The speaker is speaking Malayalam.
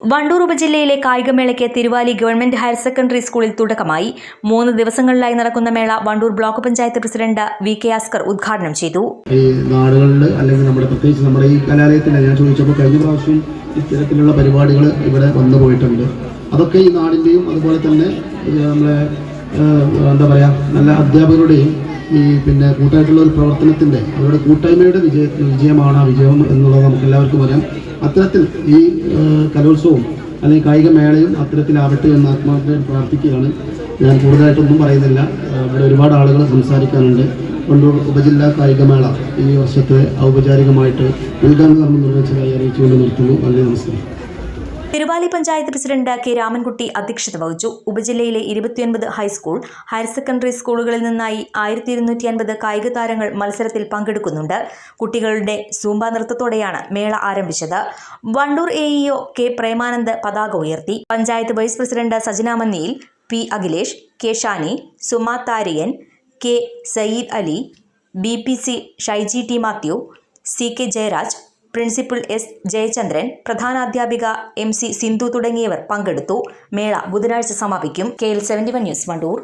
വണ്ടൂർ ഉപജില്ലയിലെ കായികമേളയ്ക്ക് തിരുവാലി ഗവൺമെന്റ് ഹയർ സെക്കൻഡറി സ്കൂളിൽ തുടക്കമായി. മൂന്ന് ദിവസങ്ങളിലായി നടക്കുന്ന മേള Wandoor block panchayat president V K Asker ഉദ്ഘാടനം ചെയ്തു. ഈ നാടുകളിൽ അല്ലെങ്കിൽ നമ്മുടെ പ്രത്യേകിച്ച് നമ്മുടെ ഈ കലാലയത്തിൽ ഞാൻ ചോദിച്ചപ്പോൾ കഴിഞ്ഞ പ്രാവശ്യം ഇത്തരത്തിലുള്ള പരിപാടികൾ ഇവിടെ വന്നു പോയിട്ടുണ്ട്. അതൊക്കെ ഈ നാടിന്റെയും അതുപോലെ തന്നെ നമ്മളെ എന്താ പറയുക നല്ല അധ്യാപകരുടെയും ഈ പിന്നെ കൂട്ടായിട്ടുള്ള ഒരു പ്രവർത്തനത്തിന്റെ അവരുടെ കൂട്ടായ്മയുടെ വിജയ വിജയമാണ് ആ വിജയം എന്നുള്ളത് നമുക്ക് എല്ലാവർക്കും അറിയാം. അത്തരത്തിൽ ഈ കലോത്സവവും അല്ലെങ്കിൽ കായിക മേളയും അത്തരത്തിലാവട്ടെ എന്ന് ആത്മാർത്ഥമായി പ്രാർത്ഥിക്കുകയാണ്. ഞാൻ കൂടുതലായിട്ടൊന്നും പറയുന്നില്ല. ഇവിടെ ഒരുപാട് ആളുകൾ സംസാരിക്കാനുണ്ട്. കൊണ്ടൂർ ഉപജില്ലാ കായികമേള ഈ വർഷത്തെ ഔപചാരികമായിട്ട് ഉദ്ഘാടനം നമ്മൾ നിർവഹിച്ചതായി അറിയിച്ചുകൊണ്ട് നിർത്തുന്നു. നന്ദി നമസ്കാരം. തിരുവാലി പഞ്ചായത്ത് പ്രസിഡന്റ് കെ രാമൻകുട്ടി അധ്യക്ഷത വഹിച്ചു. ഉപജില്ലയിലെ ഇരുപത്തിയൊൻപത് ഹൈസ്കൂൾ ഹയർ സെക്കൻഡറി സ്കൂളുകളിൽ നിന്നായി ആയിരത്തി ഇരുന്നൂറ്റി അൻപത് കായിക താരങ്ങൾ മത്സരത്തിൽ പങ്കെടുക്കുന്നുണ്ട്. കുട്ടികളുടെ സൂമ്പ നൃത്തത്തോടെയാണ് മേള ആരംഭിച്ചത്. Wandoor A EO K Premanand പതാക ഉയർത്തി. Panchayat vice president Sajana Manniyil P Akhilesh K Shani Suma Thariyan K Sayyid Ali B P C Shaiji T Mathew C K Jayaraj principal S Jayachandran പ്രധാനാധ്യാപിക M C Sindhu തുടങ്ങിയവർ പങ്കെടുത്തു. മേള ബുധനാഴ്ച സമാപിക്കും. K L seventy one news Wandoor.